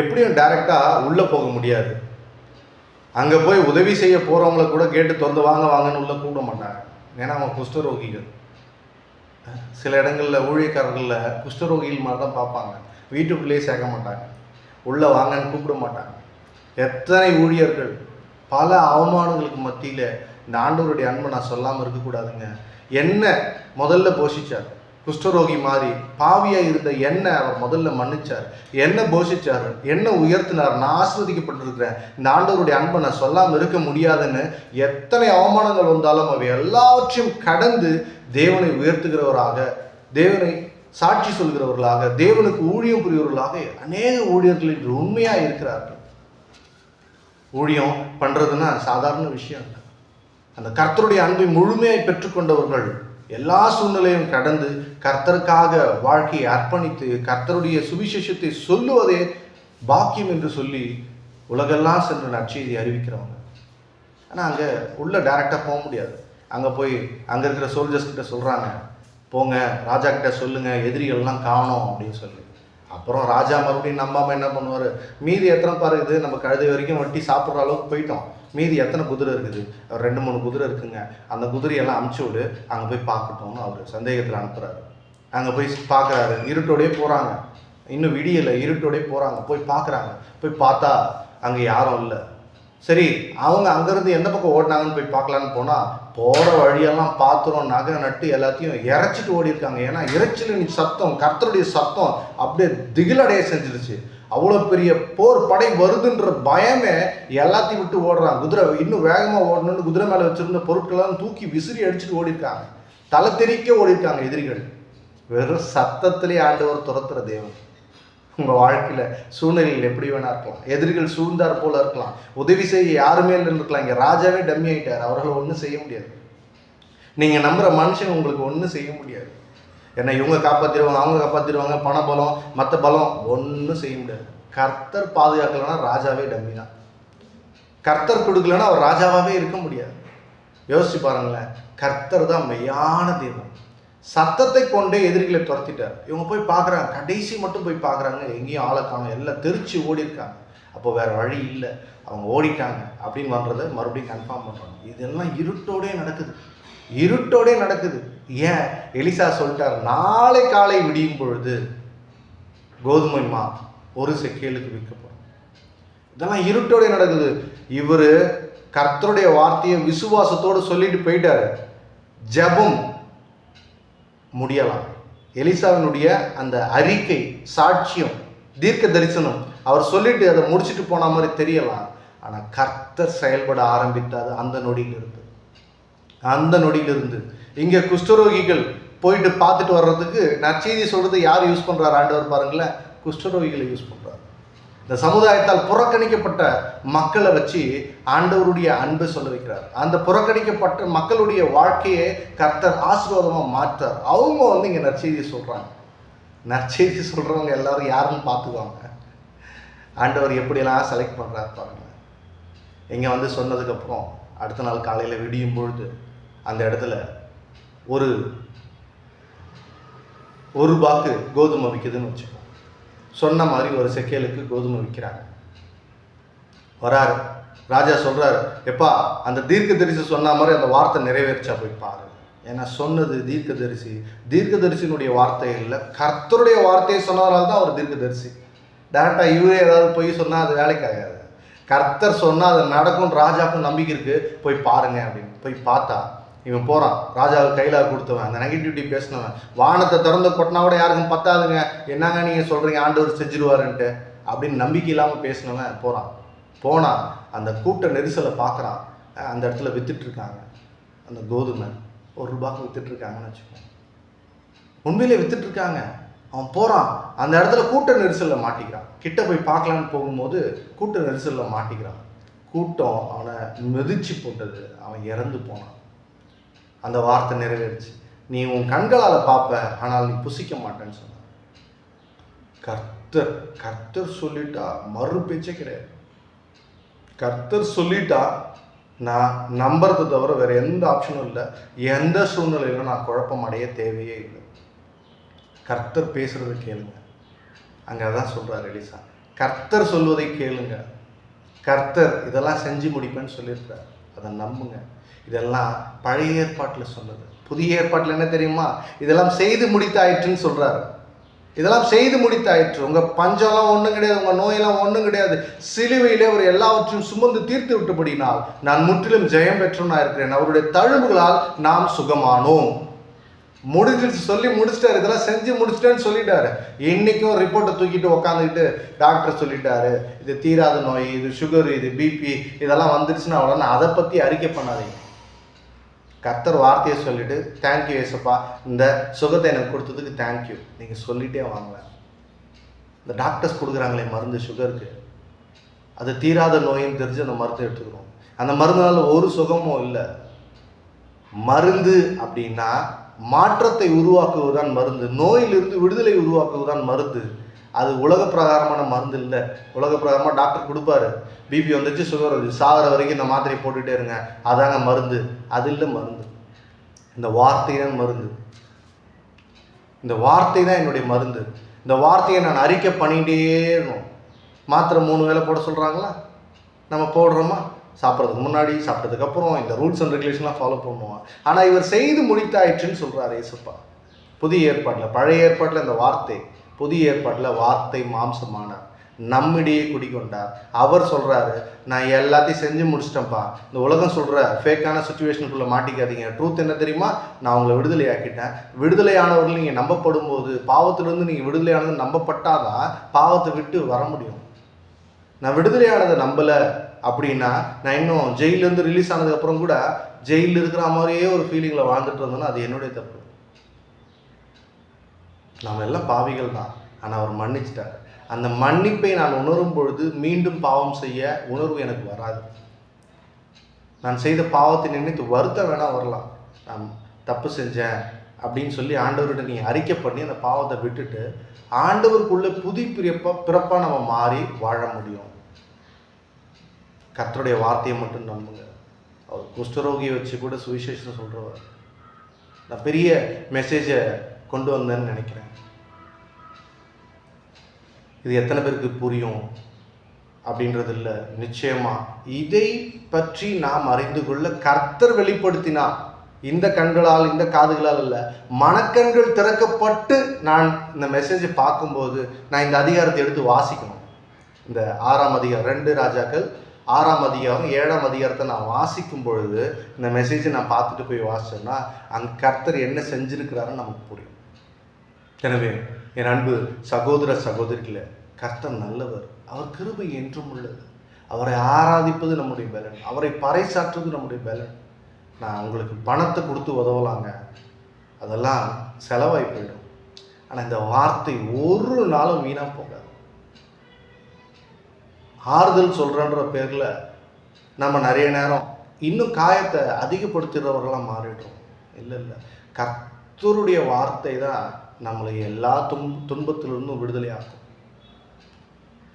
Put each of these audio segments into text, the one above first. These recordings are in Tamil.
எப்படியும் டைரெக்டாக உள்ளே போக முடியாது. அங்கே போய் உதவி செய்ய போகிறவங்கள கூட கேட்டு திறந்து வாங்க வாங்கன்னு உள்ளே கூப்பிட மாட்டாங்க. ஏன்னா அவங்க குஷ்டரோகிகள். சில இடங்களில் ஊழியக்காரர்களில் குஷ்டரோகிகள் மாதிரி தான் பார்ப்பாங்க. வீட்டுக்குள்ளேயே சேர்க்க மாட்டாங்க. உள்ளே வாங்கன்னு கூப்பிட மாட்டாங்க. எத்தனை ஊழியர்கள் பல அவமானங்களுக்கு மத்தியில் இந்த ஆண்டவருடைய அன்பை நான் சொல்லாமல் இருக்கக்கூடாதுங்க. என்ன முதல்ல போஷிச்சார்? குஷ்டரோகி மாதிரி பாவியாக இருந்த என்ன அவர் முதல்ல மன்னிச்சார். என்ன போஷிச்சார். என்ன உயர்த்தினார். நான் ஆஸ்வதிக்கப்பட்டிருக்கிறேன் இந்த ஆண்டவருடைய அன்பை நான் சொல்லாமல் இருக்க முடியாதுன்னு எத்தனை அவமானங்கள் வந்தாலும் அவை எல்லாவற்றையும் கடந்து தேவனை உயர்த்துகிறவராக தேவனை சாட்சி சொல்கிறவர்களாக தேவனுக்கு ஊழியம் புரியவர்களாக அநேக ஊழியர்கள் இன்று உண்மையாக இருக்கிறார்கள். ஊழியம் பண்ணுறதுன்னா சாதாரண விஷயம் இல்லை. அந்த கர்த்தருடைய அன்பை முழுமையாய் பெற்றுக்கொண்டவர்கள் எல்லா சூழ்நிலையும் கடந்து கர்த்தருக்காக வாழ்க்கையை அர்ப்பணித்து கர்த்தருடைய சுவிசேஷத்தை சொல்லுவதே பாக்கியம் என்று சொல்லி உலகெல்லாம் சென்று நற்செய்தி அறிவிக்கிறவங்க. ஆனால் அங்கே உள்ளே டைரெக்டாக போக முடியாது. அங்கே போய் அங்கே இருக்கிற சோல்ஜர்ஸ் கிட்ட சொல்கிறாங்க போங்க ராஜா கிட்ட சொல்லுங்கள் எதிரிகள்லாம் காணோம் அப்படின்னு சொல்லி. அப்புறம் ராஜா மறுபடியும் நம்பாமல் என்ன பண்ணுவார்? மீதி எத்தனை பாரு இது நம்ம கழுதை வரைக்கும் வட்டி சாப்பிட்ற அளவுக்கு போயிட்டோம். மீதி எத்தனை குதிரை இருக்குது? ரெண்டு மூணு குதிரை இருக்குங்க. அந்த குதிரையெல்லாம் அமுச்சு விடு. அங்கே போய் பார்க்கட்டும்னு அவர் சந்தேகத்தில் அனுப்புகிறாரு அங்கே போய் பார்க்குறாரு. இருட்டோடயே போகிறாங்க இன்னும் விடியலை. இருட்டோடயே போகிறாங்க போய் பார்க்குறாங்க. போய் பார்த்தா அங்கே யாரும் இல்லை. சரி அவங்க அங்கேருந்து எந்த பக்கம் ஓடினாங்கன்னு போய் பார்க்கலான்னு போனால் போகிற வழியெல்லாம் பாத்திரம் நகை நட்டு எல்லாத்தையும் இறைச்சிட்டு ஓடி இருக்காங்க ஏன்னா இறைச்சிலின் சத்தம் கர்த்தருடைய சத்தம் அப்படியே திகிலடைய செஞ்சிருச்சு. அவ்வளோ பெரிய போர் படை வருதுன்ற பயமே எல்லாத்தையும் விட்டு ஓடுறான் குதிரை இன்னும் வேகமாக ஓடணும்னு குதிரை மேலே வச்சுருந்த பொருட்களெல்லாம் தூக்கி விசிறி அடிச்சுட்டு ஓடிருக்காங்க தலை தெறிக்க ஓடிருக்காங்க எதிரிகள். வெறும் சத்தத்திலே ஆண்டவர் துரத்துற தேவன். உங்கள் வாழ்க்கையில் சூழ்நிலைகள் எப்படி வேணா இருக்கலாம். எதிரிகள் சூழ்ந்தார் போல இருக்கலாம். உதவி செய்ய யாருமே இல்லைன்னு இருக்கலாம் இங்கே ராஜாவே டம்மி ஆகிட்டார் அவர்களை ஒன்றும் செய்ய முடியாது. நீங்கள் நம்புகிற மனுஷன் உங்களுக்கு ஒன்றும் செய்ய முடியாது. ஏன்னா இவங்க காப்பாற்றிடுவாங்க அவங்க காப்பாற்றிடுவாங்க பண பலம் மற்ற பலம் ஒன்றும் செய்ய முடியாது. கர்த்தர் பாதுகாக்கலைன்னா ராஜாவே டம்மி தான். கர்த்தர் கொடுக்கலன்னா அவர் ராஜாவாகவே இருக்க முடியாது. யோசிச்சு பாருங்களேன். கர்த்தர் தான் மெய்யான தெய்வம் சத்தத்தை கொண்டே எதிரிகளை துரத்திட்டார். இவங்க போய் பார்க்குறாங்க. கடைசி மட்டும் போய் பார்க்குறாங்க. எங்கேயும் ஆளை காணும். எல்லாம் தெரிச்சு ஓடி இருக்காங்க அப்போ வேற வழி இல்லை. அவங்க ஓடிட்டாங்க அப்படின்னு வர்றதை மறுபடியும் கன்ஃபார்ம் பண்ணுறாங்க இதெல்லாம் இருட்டோடே நடக்குது. இருட்டோடே நடக்குது. ஏன்? எலிசா சொல்லிட்டார் நாளை காலை விடியும் பொழுது கோதுமை மா ஒரு செக்கேலுக்கு விற்கப்படும். இதெல்லாம் இருட்டோடே நடக்குது. இவர் கர்த்தருடைய வார்த்தையை விசுவாசத்தோடு சொல்லிட்டு போயிட்டாரு. ஜெபம் முடியலாம். எலிசாவினுடைய அந்த அறிக்கை சாட்சியம் தீர்க்க தரிசனம் அவர் சொல்லிட்டு அதை முடிச்சுட்டு போன மாதிரி தெரியலாம். ஆனால் கர்த்தர் செயல்பட ஆரம்பித்தாது அந்த நொடியிலிருந்து. அந்த நொடியிலிருந்து. இங்கே குஷ்டரோகிகள் போயிட்டு பார்த்துட்டு வர்றதுக்கு நற்செய்தி சொல்றது யார் யூஸ் பண்ணுறாரு ஆண்டவர் பாருங்களேன். குஷ்டரோகிகளை யூஸ் பண்ணுறாரு இந்த சமுதாயத்தால் புறக்கணிக்கப்பட்ட மக்களை வச்சு ஆண்டவருடைய அன்பை சொல்ல வைக்கிறார் அந்த புறக்கணிக்கப்பட்ட மக்களுடைய வாழ்க்கையை கர்த்தர் ஆசீர்வாதமாக மாற்றார். அவங்க வந்து இங்கே நற்செய்தி சொல்கிறாங்க நற்செய்தி சொல்கிறவங்க எல்லாரும் யாருன்னு பார்த்துக்குவாங்க ஆண்டவர் எப்படியெல்லாம் செலக்ட் பண்ணுறாரு பாருங்க. இங்கே வந்து சொன்னதுக்கப்புறம் அடுத்த நாள் காலையில் விடியும் பொழுது அந்த இடத்துல ஒரு ஒரு பாக்கு கோதுமை விற்குதுன்னு வச்சுக்கோங்க. சொன்ன மாதிரி ஒரு செக்கேலுக்கு கோதுமை விற்கிறாங்க. வராரு. ராஜா சொல்கிறாரு எப்பா அந்த தீர்க்க தரிசி சொன்ன மாதிரி அந்த வார்த்தை நிறைவேற்றா போய் பாரு. ஏன்னா சொன்னது தீர்க்கதரிசி. தரிசினுடைய வார்த்தை இல்லை. கர்த்தருடைய வார்த்தையை சொன்னதுனால தான் அவர் தீர்க்கதரிசி. டேரெக்டாக இவரே ஏதாவது போய் சொன்னால் அது வேலைக்கு ஆகாது. கர்த்தர் சொன்னால் அது நடக்கும் ராஜாவுக்கும் நம்பிக்கை இருக்குது போய் பாருங்க அப்படின்னு. போய் பார்த்தா இவன் போகிறான் ராஜாவுக்கு கையில் கொடுத்தவன். அந்த நெகட்டிவிட்டி பேசினவன். வானத்தை திறந்து கொட்டினா கூட யாருக்கும் பத்தாதுங்க. என்னங்க நீங்கள் சொல்கிறீங்க ஆண்டவர் செஞ்சிருவாருன்ட்டு. அப்படின்னு நம்பிக்கை இல்லாமல் பேசினவன் போகிறான் போனால் அந்த கூட்ட நெரிசலை பார்க்குறான். அந்த இடத்துல வித்துட்ருக்காங்க அந்த கோதுமை ஒரு ரூபாய்க்கு வித்துட்ருக்காங்கன்னு வச்சுக்கோங்க. உண்மையிலே வித்துட்ருக்காங்க அவன் போகிறான் அந்த இடத்துல கூட்ட நெரிசலில் மாட்டிக்கிறான். கிட்ட போய் பார்க்கலான்னு போகும்போது கூட்ட நெரிசலில் மாட்டிக்கிறான். கூட்டம் அவனை மிதிச்சு போட்டது. அவன் இறந்து போனான். அந்த வார்த்தை நிறைவேறுச்சு. நீ உன் கண்களால் பார்ப்ப ஆனால் நீ புசிக்க மாட்டேன்னு சொன்னான். கர்த்தர் கர்த்தர் சொல்லிட்டா மறு பேச்சே கிடையாது. கர்த்தர் சொல்லிட்டா நான் நம்புறதை தவிர வேற எந்த ஆப்ஷனும் இல்லை. எந்த சூழ்நிலையிலும் நான் குழப்பம் அடைய தேவையே இல்லை. கர்த்தர் பேசுறது கேளுங்க. அங்கே தான் சொல்கிறார் எலிசா. கர்த்தர் சொல்வதை கேளுங்க. கர்த்தர் இதெல்லாம் செஞ்சு முடிப்பேன்னு சொல்லியிருக்கிறார். அதை நம்புங்க. இதெல்லாம் பழைய ஏற்பாட்டில் சொன்னது. புதிய ஏற்பாட்டில் என்ன தெரியுமா? இதெல்லாம் செய்து முடித்தாயிற்றுன்னு சொல்கிறாரு இதெல்லாம் செய்து முடித்தாயிற்று. உங்கள் பஞ்சம்லாம் ஒன்றும் கிடையாது உங்கள் நோயெல்லாம் ஒன்றும் கிடையாது. சிலுவையிலே அவர் எல்லாவற்றையும் சுமந்து தீர்த்து விட்டபடினால் நான் முற்றிலும் ஜெயம் பெற்றவனா இருக்கிறேன். அவருடைய தழும்புகளால் நாம் சுகமானோம். முடிஞ்சிருச்சு சொல்லி முடிச்சிட்டாரு. இதெல்லாம் செஞ்சு முடிச்சிட்டேன்னு சொல்லிட்டாரு. இன்னைக்கும் ரிப்போர்ட்டை தூக்கிட்டு உக்காந்துக்கிட்டு டாக்டர் சொல்லிட்டாரு இது தீராத நோய் இது சுகர் இது பிபி இதெல்லாம் வந்துருச்சுன்னா உடனே அதை பற்றி அறிக்கை பண்ணாதீங்க. கர்த்தர் வார்த்தையை சொல்லிட்டு தேங்க்யூ ஏசப்பா. இந்த சுகத்தை எனக்கு கொடுத்ததுக்கு தேங்க்யூ நீங்கள் சொல்லிட்டே வாங்க. இந்த டாக்டர்ஸ் கொடுக்குறாங்களே மருந்து சுகருக்கு அது தீராத நோயின்னு தெரிஞ்சு அந்த மருந்து எடுத்துக்கிறோம். அந்த மருந்தால் ஒரு சுகமும் இல்லை. மருந்து அப்படின்னா மாற்றத்தை உருவாக்குவதுதான் மருந்து. நோயிலிருந்து விடுதலை உருவாக்குவதுதான் மருந்து. அது உலக பிரகாரமான மருந்து இல்லை. உலக பிரகாரமாக டாக்டர் கொடுப்பாரு. பிபி வந்துச்சு சுகர் வந்துச்சு சாகிற வரைக்கும் இந்த மாத்திரையை போட்டுகிட்டே இருங்க. அதாங்க மருந்து. அது இல்லை மருந்து. இந்த வார்த்தை தான் மருந்து. இந்த வார்த்தை தான் என்னுடைய மருந்து. இந்த வார்த்தையை நான் அறிக்கை பண்ணிகிட்டே இருக்கணும். மாத்திரை மூணு வேளை போட சொல்கிறாங்களா நம்ம போடுறோமா? சாப்பிட்றதுக்கு முன்னாடி சாப்பிட்டதுக்கு அப்புறம் இந்த ரூல்ஸ் அண்ட் ரெகுலேஷன்லாம் ஃபாலோ பண்ணுவோம் ஆனால் இவர் செய்து முடித்தாயிற்றுன்னு சொல்கிறார் ஏசப்பா புதிய ஏற்பாட்டில் பழைய ஏற்பாட்டில் இந்த வார்த்தை. புதிய ஏற்பாட்டில் வார்த்தை மாம்சமானார். நம்மிடையே குடிக்கொண்டார் அவர் சொல்கிறாரு நான் எல்லாத்தையும் செஞ்சு முடிச்சிட்டேன்ப்பா. இந்த உலகம் சொல்கிற ஃபேக்கான சுச்சுவேஷனுக்குள்ளே மாட்டிக்காதீங்க. ட்ரூத் என்ன தெரியுமா? நான் உங்களை விடுதலை ஆக்கிட்டேன் விடுதலையானவர்கள் நீங்கள் நம்பப்படும் போது பாவத்திலிருந்து நீங்கள் விடுதலையானது நம்பப்பட்டாதான் பாவத்தை விட்டு வர முடியும். நான் விடுதலையானதை நம்பலை அப்படின்னா நான் இன்னும் ஜெயிலேருந்து ரிலீஸ் ஆனதுக்கப்புறம் கூட ஜெயிலில் இருக்கிற மாதிரியே ஒரு ஃபீலிங்கில் வாழ்ந்துட்டு இருந்தேன்னா அது என்னுடைய தப்பு. நாம் எல்லாம் பாவிகள் தான் ஆனால் அவர் மன்னிச்சிட்டார். அந்த மன்னிப்பை நான் உணரும் பொழுது மீண்டும் பாவம் செய்ய உணர்வு எனக்கு வராது. நான் செய்த பாவத்தை நினைத்து வருத்தம் வேணால் வரலாம். நான் தப்பு செஞ்சேன் அப்படின்னு சொல்லி ஆண்டவர்கிட்ட நீ அறிக்கை பண்ணி அந்த பாவத்தை விட்டுட்டு ஆண்டவருக்குள்ளே புதி பிறப்பாக பிறப்பாக நம்ம மாறி வாழ முடியும். கர்த்தருடைய வார்த்தையை மட்டும் நம்புங்க. அவர் குஷ்டரோகியை வச்சு கூட சுவிசேஷம் சொல்கிறவர் நான் பெரிய மெசேஜை கொண்டு வந்தேன்னு நினைக்கிறேன். இது எத்தனை பேருக்கு புரியும்? அப்படின்றது இல்லை. நிச்சயமா இதை பற்றி நாம் அறிந்து கொள்ள கர்த்தர் வெளிப்படுத்தினார். இந்த கண்களால் இந்த காதுகளால் இல்லை மனக்கண்கள் திறக்கப்பட்டு நான் இந்த மெசேஜை பார்க்கும்போது நான் இந்த அதிகாரத்தை எடுத்து வாசிக்கணும். இந்த ஆறாம் அதிகாரம் ரெண்டு ராஜாக்கள் ஆறாம் அதிகாரம் ஏழாம் அதிகாரத்தை நான் வாசிக்கும் பொழுது இந்த மெசேஜை நான் பார்த்துட்டு போய் வாசிச்சேன்னா அங்கே கர்த்தர் என்ன செஞ்சுருக்கிறாருன்னு நமக்கு புரியும். எனவே என் அன்பு சகோதர சகோதரிகளே கர்த்தர் நல்லவர். அவர் கிருபை என்றும் உள்ளது. அவரை ஆராதிப்பது நம்முடைய பலன். அவரை பறைசாற்றுவது நம்முடைய பலன். நான் உங்களுக்கு பணத்தை கொடுத்து உதவலாங்க. அதெல்லாம் செலவாகி போயிடும். ஆனால் இந்த வார்த்தை ஒரு நாளும் வீணாக போகாது. ஆறுதல் சொல்கிறன்ற பேரில் நம்ம நிறைய நேரம் இன்னும் காயத்தை அதிகப்படுத்துகிறவர்களாக மாறிடுறோம். இல்லை இல்லை. கர்த்தருடைய வார்த்தை தான் நம்மளை எல்லா துன் துன்பத்திலிருந்தும் விடுதலையாகும்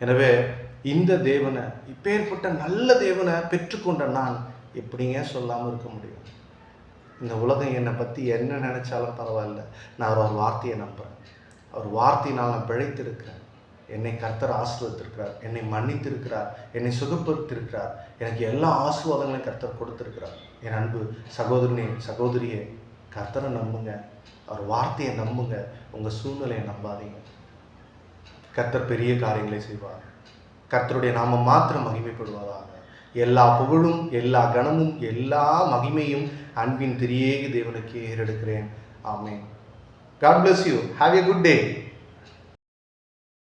எனவே இந்த தேவனை இப்பேற்பட்ட நல்ல தேவனை பெற்றுக்கொண்ட நான் எப்படிங்க சொல்லாமல் இருக்க முடியும்? இந்த உலகம் என்னை பற்றி என்ன நினச்சாலும் பரவாயில்ல. நான் அவர் வார்த்தையை நம்புகிறேன் அவர் வார்த்தையினால் நான் பிழைத்திருக்கிறேன். என்னை கர்த்தர் ஆசீர்வதித்திருக்கிறார். என்னை மன்னித்திருக்கிறார். என்னை சுகப்படுத்திருக்கிறார் எனக்கு எல்லா ஆசீர்வாதங்களையும் கர்த்தர் கொடுத்திருக்கிறார். என் அன்பு சகோதரனே சகோதரியே கர்த்தரை நம்புங்க. அவர் வார்த்தையை நம்புங்க. உங்கள் சூழ்நிலையை நம்பாதீங்க. கர்த்தர் பெரிய காரியங்களை செய்வார். கர்த்தருடைய நாம மாத்திரம் மகிமைப்படுவதாக. எல்லா புகழும் எல்லா கணமும் எல்லா மகிமையும் அன்பின் திரியேக தேவனுக்கு ஏறெடுக்கிறேன். ஆமேன். God bless you have a good day